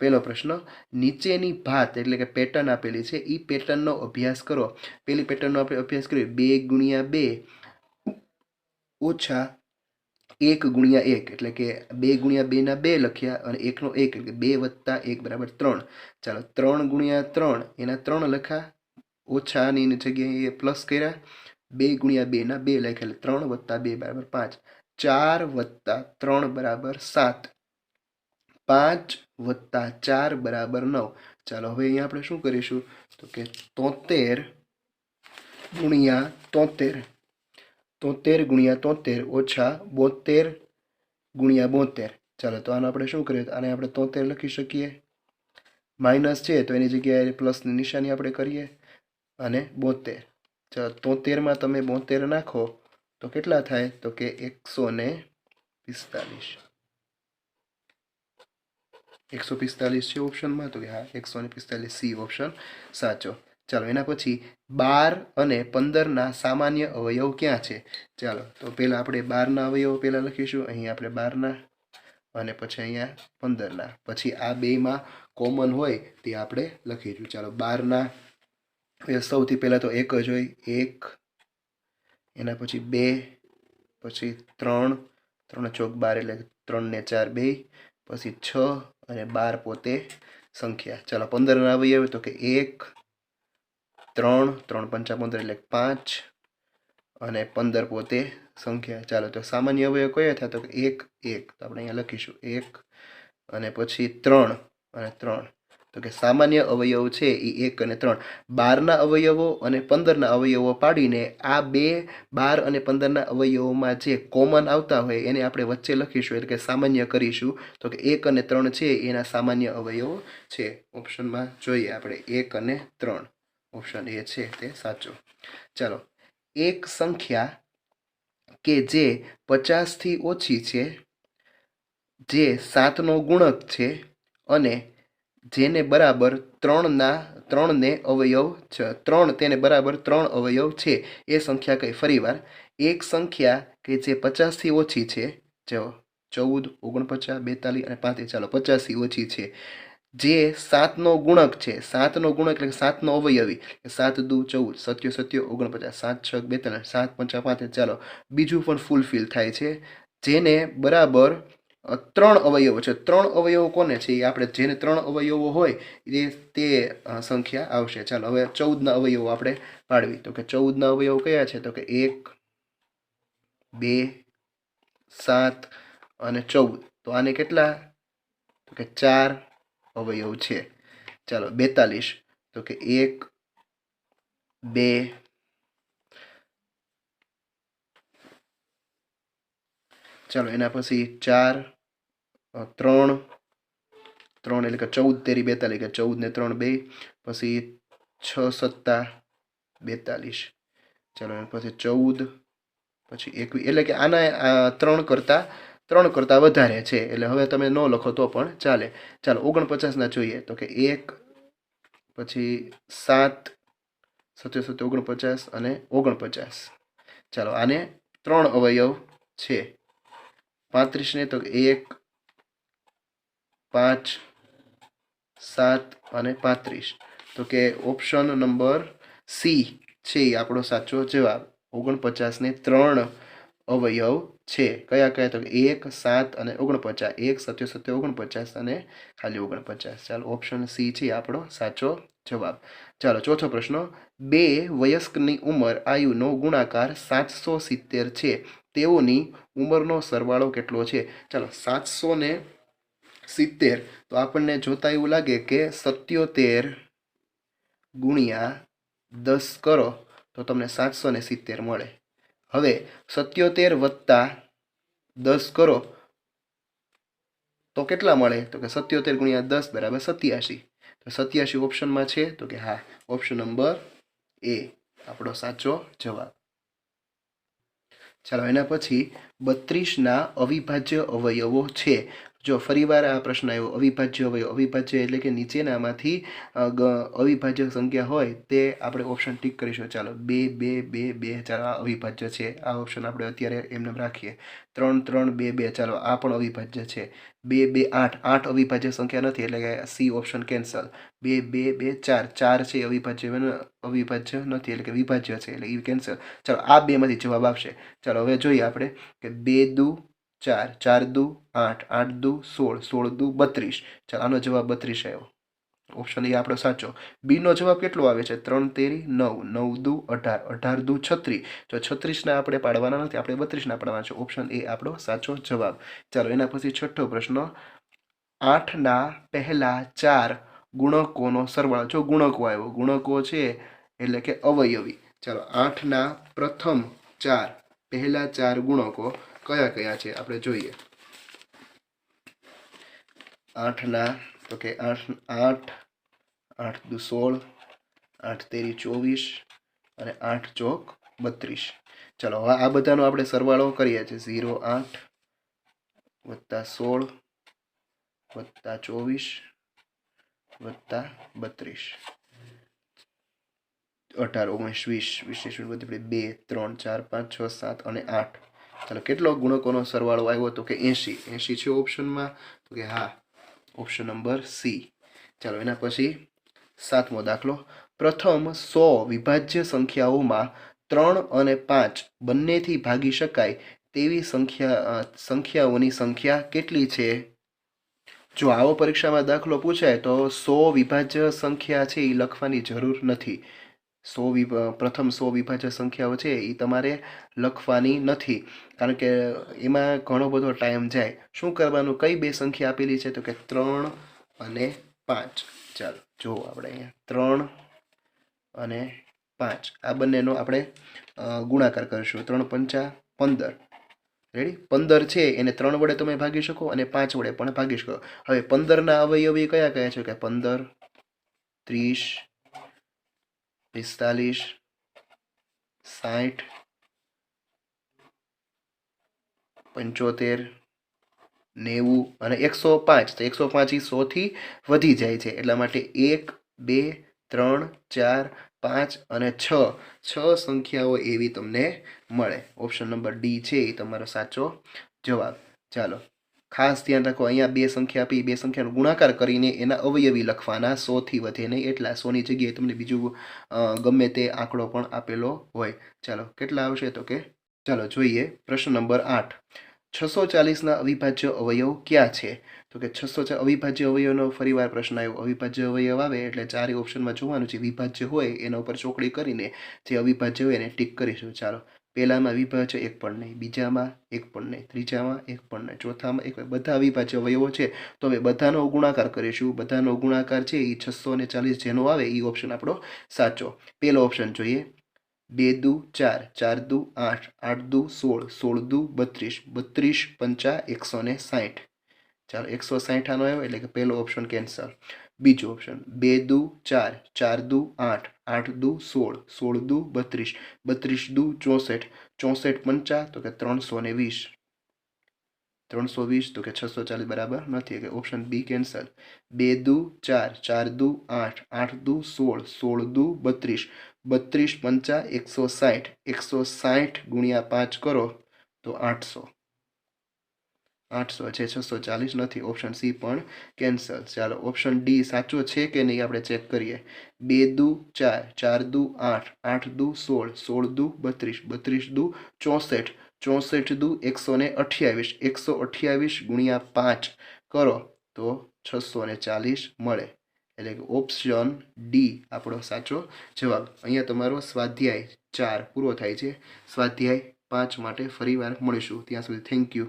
પહેલો પ્રશ્ન, નીચેની ભાત એટલે કે પેટર્ન આપેલી છે એ પેટર્નનો અભ્યાસ કરો. પેલી પેટર્નનો આપણે અભ્યાસ કરીએ, બે ગુણ્યા બે ઓછા એક ગુણ્યા એક, એટલે કે બે ગુણ્યા બેના બે લખ્યા અને એકનો એક, એટલે બે વત્તા એક બરાબર ત્રણ. ચાલો, ત્રણ ગુણ્યા ત્રણ, એના ત્રણ લખ્યા ઓછાની જગ્યાએ પ્લસ કર્યા, બે ગુણ્યા બેના બે લખ્યા, એટલે ત્રણ વત્તા બે બરાબર પાંચ. ચાર વત્તા ત્રણ બરાબર સાત. પાંચ વત્તા ચાર બરાબર નવ. ચાલો, હવે અહીંયા આપણે શું કરીશું? તો કે તોતેર ગુણ્યા તોતેર. તોતેર ગુણ્યા તોતેર ઓછા બોતેર ગુણ્યા બોતેર. ચાલો, તો આનો આપણે શું કરીએ? આને આપણે તોતેર લખી શકીએ. માઇનસ છે, તો એની જગ્યાએ પ્લસની નિશાની આપણે કરીએ. અને બોતેર. ચાલો, તોતેરમાં તમે બોતેર નાખો, તો કેટલા થાય? તો કે એકસો ને પિસ્તાલીસ. એકસો પિસ્તાલીસ છે ઓપ્શનમાં તો કે હા, એકસો ને પિસ્તાલીસ સી ઓપ્શન સાચો. ચાલો, એના પછી બાર અને પંદરના સામાન્ય અવયવ ક્યાં છે? ચાલો, તો પહેલાં આપણે બારના અવયવ પહેલાં લખીશું, અહીં આપણે બારના અને પછી અહીંયા પંદરના. પછી આ બેમાં કોમન હોય તે આપણે લખીશું. ચાલો, બારના સૌથી પહેલાં તો એક જ હોય, એક, એના પછી બે, પછી ત્રણ ત્રણ ચોક બાર એટલે ત્રણ ને ચાર, બે પછી છ અને બાર પોતે સંખ્યા. ચાલો પંદરના અવયવ તો કે એક, ત્રણ ત્રણ પંચા પંદર એટલે પાંચ અને પંદર પોતે સંખ્યા. ચાલો તો સામાન્ય અવયવ કયો થયા તો કે એક એક. તો આપણે અહીંયા લખીશું એક અને પછી ત્રણ અને ત્રણ. તો કે સામાન્ય અવયવ છે એ એક અને ત્રણ. બારના અવયવો અને પંદરના અવયવો પાડીને આ બે બાર અને પંદરના અવયવોમાં જે કોમન આવતા હોય એને આપણે વચ્ચે લખીશું, એટલે કે સામાન્ય કરીશું. તો કે એક અને ત્રણ છે, એના સામાન્ય અવયવો છે. ઓપ્શનમાં જોઈએ આપણે એક અને ત્રણ. ઓપ્શન એ છે તે સાચો. ચાલો. એક સંખ્યા કે જે પચાસથી ઓછી છે, જે સાતનો ગુણક છે અને જેને બરાબર ત્રણના ત્રણને અવયવ છે. ત્રણ તેને બરાબર ત્રણ અવયવ છે. એ સંખ્યા કઈ? ફરીવાર એક સંખ્યા કે જે પચાસથી ઓછી છે. જો ચૌદ, ઓગણપચાસ, બેતાલીસ અને પાંત્રીસ. ચાલો, પચાસથી ઓછી છે. જે સાતનો ગુણક છે. સાતનો ગુણક એટલે સાતનો અવયવી. સાત દુ ચૌદ. સત્યો સત્યો, ઓગણપચાસ. સાત, છ, બેતાલીસ, સાત, પંચા, પાંત્રીસ. ચાલો, બીજું પણ ફૂલફિલ થાય છે. જેને બરાબર ત્રણ અવયવો છે. ત્રણ અવયવો કોને છે? એ આપણે જેને ત્રણ અવયવો હોય, એ તે સંખ્યા આવશે. ચાલો, હવે ચૌદના અવયવો આપણે પાડવી. તો કે ચૌદના અવયવો કયા છે? તો કે એક, બે, સાત અને ચૌદ. તો આને કેટલા? તો કે ચાર અવયવ છે. ચાલો, બેતાલીસ. તો કે એક, બે, ચાલો, એના પછી ચાર ત્રણ. ત્રણ એટલે કે ચૌદ, તેરી બેતાલીસ કે ચૌદ ને ત્રણ બે, પછી છ સત્તા બેતાલીસ. ચાલો પછી ચૌદ, પછી એકવીસ. એટલે કે આના ત્રણ કરતાં ત્રણ કરતાં વધારે છે. એટલે હવે તમે ન લખો તો પણ ચાલે. ચાલો ઓગણપચાસના જોઈએ. તો કે એક, પછી સાત, સત્યો સત્યો ઓગણપચાસ અને ઓગણપચાસ. ચાલો, આને ત્રણ અવયવ છે. પાંત્રીસને તો એક પાંચ, સાત અને પાંત્રીસ. તો કે ઓપ્શન નંબર સી છે આપણો સાચો જવાબ. ઓગણપચાસને ત્રણ અવયવ છે. કયા કયા? તો એક, સાત અને ઓગણપચાસ. એક, સત્યો સત્યો, ઓગણપચાસ અને ખાલી ઓગણપચાસ. ચાલો ઓપ્શન સી છે આપણો સાચો જવાબ. ચાલો, ચોથો પ્રશ્ન. બે વયસ્કની ઉંમર આયુનો ગુણાકાર સાતસો સિત્તેર છે. તેઓની ઉંમરનો સરવાળો કેટલો છે? ચાલો, સાતસો ને સિત્તેર. તો આપણને જોતા એવું લાગે કે સત્યોતેર ગુણ્યા દસ કરો તો તમને સાતસો ને સિત્તેર મળે. હવે સત્યોતેર વત્તા દસ કરો તો કેટલા મળે? તો કે સત્યોતેર ગુણ્યા દસ બરાબર સત્યાસી. તો સત્યાસી ઓપ્શનમાં છે તો કે હા, ઓપ્શન નંબર એ, આપણો સાચો જવાબ. ચાલો એના પછી બત્રીસના અવિભાજ્ય અવયવો છે. જો ફરીવાર આ પ્રશ્ન આવ્યો, અવિભાજ્ય અવયવ અવિભાજ્ય એટલે કે નીચેનામાંથી અવિભાજ્ય સંખ્યા હોય, તે આપણે ઓપ્શન ટીક કરીશું. ચાલો, બે બે બે બે, ચાલો, આ અવિભાજ્ય છે. આ ઓપ્શન આપણે અત્યારે એમને રાખીએ. ત્રણ ત્રણ, બે બે, ચાલો, આ પણ અવિભાજ્ય છે. બે બે, આઠ. આઠ અવિભાજ્ય સંખ્યા નથી, એટલે કે સી ઓપ્શન કેન્સલ બે બે બે, ચાર. ચાર છે અવિભાજ્ય અવિભાજ્ય નથી, એટલે કે વિભાજ્ય છે, એટલે એ કેન્સલ ચાલો, આ બેમાંથી જવાબ આપશે ચાલો, હવે જોઈએ આપણે કે બે દુ ચાર ચાર દુ, આઠ આઠ દુ, સોળ સોળ દુ, બત્રીસ. ચાલ, આનો જવાબ બત્રીસ આવ્યો. ઓપ્શન એ આપણો સાચો. બીનો જવાબ કેટલો આવે છે? ત્રણ, તેરી, નવ નવ દુ, અઢાર. અઢાર દુ, છત્રીસ. જો છત્રીસના આપણે પાડવાના નથી, આપણે બત્રીસના પાડવાના છે. ઓપ્શન એ આપણો સાચો જવાબ. ચાલો, એના પછી છઠ્ઠો પ્રશ્ન. આઠના પહેલા ચાર ગુણકોનો સરવાળો. જો ગુણકો આવ્યો, ગુણકો છે એટલે કે અવયવી. ચાલો, આઠના પ્રથમ ચાર, પહેલા ચાર ગુણકો. કયા કયા છે? આપણે જોઈએ. આઠના, તો કે આઠ આઠ આઠ દુ સોળ, આઠ તેરી ચોવીસ અને આઠ ચોક બત્રીસ. ચાલો, હવે આ બધાનો આપણે સરવાળો કરીએ છીએ. ઝીરો, આઠ, વત્તા સોળ, વત્તા ચોવીસ, વત્તા બત્રીસ. અઢાર, ઓગણીસ, વીસ. વીસ આપણે બે, ત્રણ, ચાર, પાંચ, છ, સાત અને આઠ. ચાલો કેટલો ગુણકોનો સરવાળો આવ્યો તો કે એંશી. એંશી છે ઓપ્શનમાં, તો કે હા, ઓપ્શન નંબર સી. ચાલો, એના પછી સાતમો દાખલો. પ્રથમ સો વિભાજ્ય સંખ્યાઓમાં ત્રણ અને પાંચ બંનેથી ભાગી શકાય તેવી સંખ્યા સંખ્યાઓની સંખ્યા કેટલી છે? જો આવો પરીક્ષામાં દાખલો પૂછાય તો સો વિભાજ્ય સંખ્યા છે એ લખવાની જરૂર નથી. સો પ્રથમ સો વિભાજ્ય સંખ્યાઓ છે એ તમારે લખવાની નથી. કારણ કે એમાં ઘણો બધો ટાઈમ જાય. શું કરવાનું? કઈ બે સંખ્યા આપેલી છે? તો કે ત્રણ અને પાંચ. ચાલો, જુઓ આપણે અહીંયા. ત્રણ અને પાંચ. આ બંનેનો આપણે ગુણાકાર કરીશું. ત્રણ પંચા પંદર. રેડી પંદર છે, એને ત્રણ વડે તમે ભાગી શકો અને પાંચ વડે પણ ભાગી શકો. હવે પંદરના અવયવી કયા કયા છે? કે પંદર, ત્રીસ પિસ્તાલીસ સાઠ પંચોતેર, નેવું અને એકસો પાંચ. તો એકસો પાંચ એ સોથી વધી જાય છે. એટલા માટે એક, બે, ત્રણ, ચાર, પાંચ અને છ. છ સંખ્યાઓ એવી તમને મળે. ઓપ્શન નંબર ડી છે એ તમારો સાચો જવાબ. ચાલો. ખાસ ધ્યાન રાખો, અહીંયા બે સંખ્યા આપી, બે સંખ્યાનો ગુણાકાર કરીને એના અવયવી લખવાના સોથી વધે નહીં એટલા સોની જગ્યાએ તમને બીજું ગમે તે આંકડો પણ આપેલો હોય. ચાલો, કેટલા આવશે તો કે, ચાલો જોઈએ. પ્રશ્ન નંબર આઠ. છસો ચાલીસના અવિભાજ્ય અવયવ ક્યાં છે? તો કે છસો અવિભાજ્ય અવયવનો ફરીવાર પ્રશ્ન આવ્યો. અવિભાજ્ય અવયવ આવે એટલે ચારે ઓપ્શનમાં જોવાનું છે. વિભાજ્ય હોય એના ઉપર ચોકડી કરીને જે અવિભાજ્ય હોય એને ટીક કરીશું. ચાલો પહેલામાં વિભાજ્ય એક પણ નહીં, બીજામાં એક પણ નહીં, ત્રીજામાં એક પણ નહીં, ચોથામાં એક બધા અવિભાજ્ય અવયવો છે. તો હવે બધાનો ગુણાકાર કરીશું. બધાનો ગુણાકાર છે એ છસો ને ચાલીસ જેનો આવે એ ઓપ્શન આપણો સાચો. પહેલો ઓપ્શન જોઈએ. બે દુ ચાર ચાર દુ આઠ આઠ દુ સોળ સોળ દુ બત્રીસ બત્રીસ પંચા એકસો ને સાઠ ચાલો, એકસો સાઠ આનો આવ્યો, એટલે કે પહેલો ઓપ્શન કેન્સલ બીજો ઓપ્શન બે દુ ચાર ચાર દુ આઠ આઠ દુ સોળ સોળ દુ બત્રીસ બત્રીસ દુ ચોસઠ ચોસઠ પંચા તો કે ત્રણસો ને વીસ. ત્રણસો વીસ તો કે છસો ચાલીસ બરાબર નથી કે ઓપ્શન બી કેન્સલ બે દુ ચાર ચાર દુ આઠ આઠ દુ સોળ સોળ દુ બત્રીસ બત્રીસ પંચા એકસો સાઠ એકસો સાઠ ગુણ્યા પાંચ કરો તો આઠસો. આઠસો છે, છસો ચાલીસ નથી ઓપ્શન સી પણ કેન્સલ ચાલો ઓપ્શન ડી સાચો છે કે નહીં આપણે ચેક કરીએ. બે દુ ચાર ચાર દુ આઠ આઠ દુ સોળ સોળ દુ બત્રીસ બત્રીસ દુ ચોસઠ ચોસઠ દુ એકસો ને અઠ્યાવીસ, એકસો અઠ્યાવીસ ગુણ્યા પાંચ કરો, તો છસો ને ચાલીસ મળે. એટલે કે ઓપ્શન ડી આપણો સાચો જવાબ. અહીંયા તમારો સ્વાધ્યાય ચાર પૂરો થાય છે. સ્વાધ્યાય પાંચ માટે ફરીવાર મળીશું. ત્યાં સુધી થેન્ક યુ